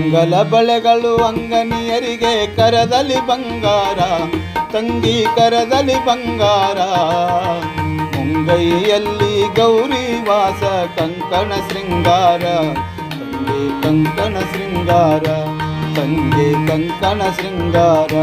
ಮಂಗಲ ಬಳೆಗಳು ಅಂಗನಿಯರಿಗೆ ಕರದಲ್ಲಿ ಬಂಗಾರ, ತಂಗಿ ಕರದಲ್ಲಿ ಬಂಗಾರ. ಮುಂಗೈಯಲ್ಲಿ ಗೌರಿ ವಾಸ, ಕಂಕಣ ಶೃಂಗಾರ, ತಂಗಿ ಕಂಕಣ ಶೃಂಗಾರ, ತಂಗಿ ಕಂಕಣ ಶೃಂಗಾರ.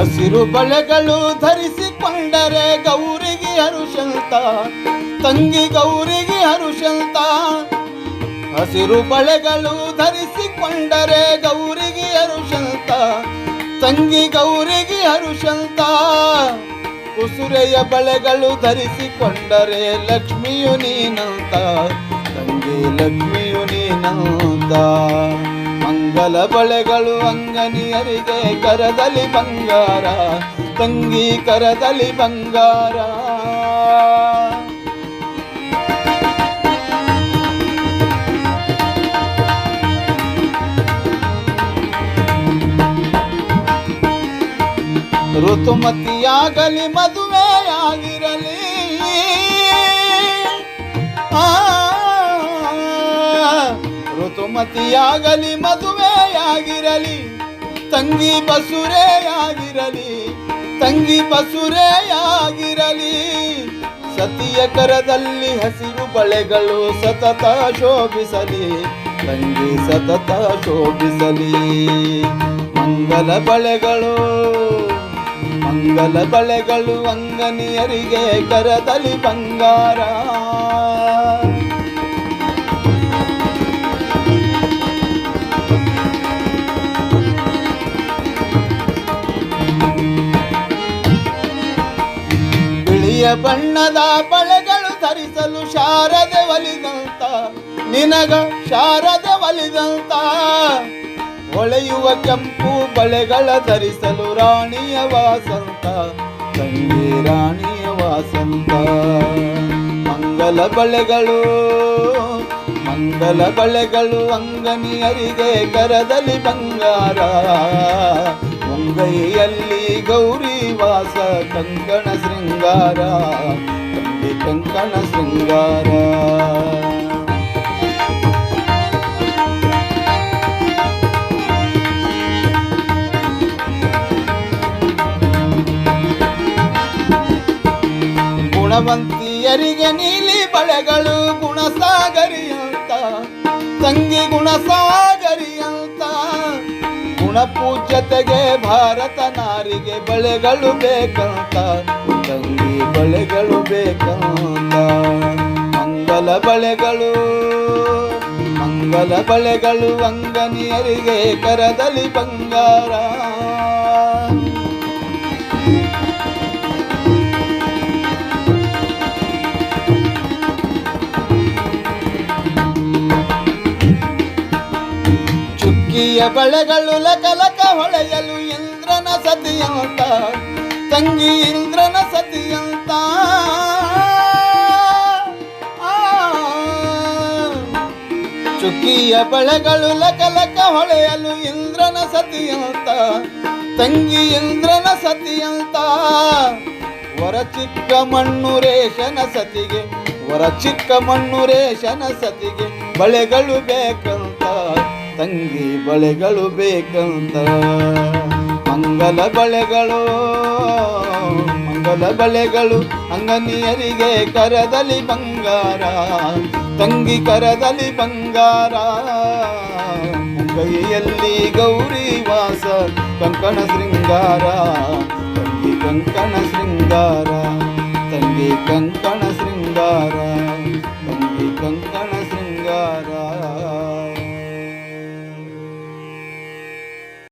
ಹಸಿರು ಬಳೆಗಳು ಧರಿಸಿಕೊಂಡರೆ ಗೌರಿಗೆ ಹರುಷಂತ ತಂಗಿ ಗೌರಿಗೆ ಹರುಷಂತ ಹಸಿರು ಬಳೆಗಳು ಧರಿಸಿಕೊಂಡರೆ ಗೌರಿಗೆ ಹರುಷಂತ ತಂಗಿ ಗೌರಿಗೆ ಹರುಷಂತ ಉಸುರೆಯ ಬಳೆಗಳು ಧರಿಸಿಕೊಂಡರೆ ಲಕ್ಷ್ಮಿಯು ನೀನಂತ, ತಂಗಿ ಲಕ್ಷ್ಮಿಯು ನೀನಂತ. ಮಂಗಲ ಬಳೆಗಳು ಅಂಗನಿಯರಿಗೆ ಕರದಲ್ಲಿ ಬಂಗಾರ ತಂಗಿ ಕರದಲ್ಲಿ ಬಂಗಾರ. ಋತುಮತಿಯಾಗಲಿ ಮದುವೆಯಾಗಿರಲಿ. ಆ ಋತುಮತಿಯಾಗಲಿ ಮದುವೆಯಾಗಿರಲಿ, ತಂಗಿ ಬಸುರೆಯಾಗಿರಲಿ ತಂಗಿ ಬಸುರೆಯಾಗಿರಲಿ. ಸತಿಯ ಕರದಲ್ಲಿ ಹಸಿರು ಬಳೆಗಳು ಸತತ ಶೋಭಿಸಲಿ, ತಂಗಿ ಸತತ ಶೋಭಿಸಲಿ. ಮಂಗಲ ಬಳೆಗಳು ಮಂಗಲ ಬಳೆಗಳು ಅಂಗನಿಯರಿಗೆ ಕರದಲ್ಲಿ ಬಂಗಾರ. ಬಿಳಿಯ ಬಣ್ಣದ ಬಳೆಗಳು ಧರಿಸಲು ಶಾರದೆ ಒಲಿದಂತ, ನಿನಗ ಶಾರದೆ ಒಲಿದಂತ. ಹೊಳೆಯುವ ಕೆಂಪು ಬಳೆಗಳ ಧರಿಸಲು ರಾಣಿಯ ವಾಸಂತ, ತಂಗಿ ರಾಣಿಯ ವಾಸಂತ. ಮಂಗಲ ಬಳೆಗಳು ಮಂಗಲ ಬಳೆಗಳು ಅಂಗನಿಯರಿಗೆ ಕರದಲ್ಲಿ ಬಂಗಾರ. ಮುಂಗೈಯಲ್ಲಿ ಗೌರಿ ವಾಸ ಕಂಕಣ ಶೃಂಗಾರ ತಂದೆ ಕಂಕಣ ಶೃಂಗಾರ. ಗುಣವಂತಿಯರಿಗೆ ನೀಲಿ ಬಳೆಗಳು ಗುಣಸಾಗರಿಯಂತ ತಂಗಿ ಗುಣಸಾಗರಿಯಂತ ಗುಣಪೂಜ್ಯತೆಗೆ ಭಾರತ ನಾರಿಗೆ ಬಳೆಗಳು ಬೇಕಂತ. ತಂಗಿ ಬಳೆಗಳು ಬೇಕಂತ. ಮಂಗಲ ಬಳೆಗಳು ಮಂಗಲ ಬಳೆಗಳು ಅಂಗನಿಯರಿಗೆ ಕರದಲ್ಲಿ ಬಂಗಾರ. ಚುಕ್ಕಿಯ ಬಳೆಗಳು ಲಕಲಕ ಹೊಳೆಯಲು ಇಂದ್ರನ ಸತಿಯಂತ, ತಂಗಿ ಇಂದ್ರನ ಸತಿಯಂತ. ಚುಕ್ಕಿಯ ಬಳೆಗಳು ಲಕಲಕ ಹೊಳೆಯಲು ಇಂದ್ರನ ಸತಿಯಂತ, ತಂಗಿ ಇಂದ್ರನ ಸತಿಯಂತ. ವರ ಚಿಕ್ಕ ಮಣ್ಣು ರೇಷನ ಸತಿಗೆ, ವರ ಚಿಕ್ಕ ಮಣ್ಣು ರೇಷನ ಸತಿಗೆ ಬಳೆಗಳು ಬೇಕಂತ. ತಂಗಿ ಬಳೆಗಳು ಬೇಕಂತ ಮಂಗಲ ಬಳೆಗಳು ಮಂಗಲ ಬಳೆಗಳು ಅಂಗನಿಯರಿಗೆ ಕರದಲ್ಲಿ ಬಂಗಾರ, ತಂಗಿ ಕರದಲ್ಲಿ ಬಂಗಾರ. ಮುಂಬೈಯಲ್ಲಿ ಗೌರಿ ವಾಸ, ಕಂಕಣ ಶೃಂಗಾರ, ತಂಗಿ ಕಂಕಣ ಶೃಂಗಾರ, ತಂಗಿ ಕಂಕಣ ಶೃಂಗಾರ, ತಂಗಿ ಕಂಕಣ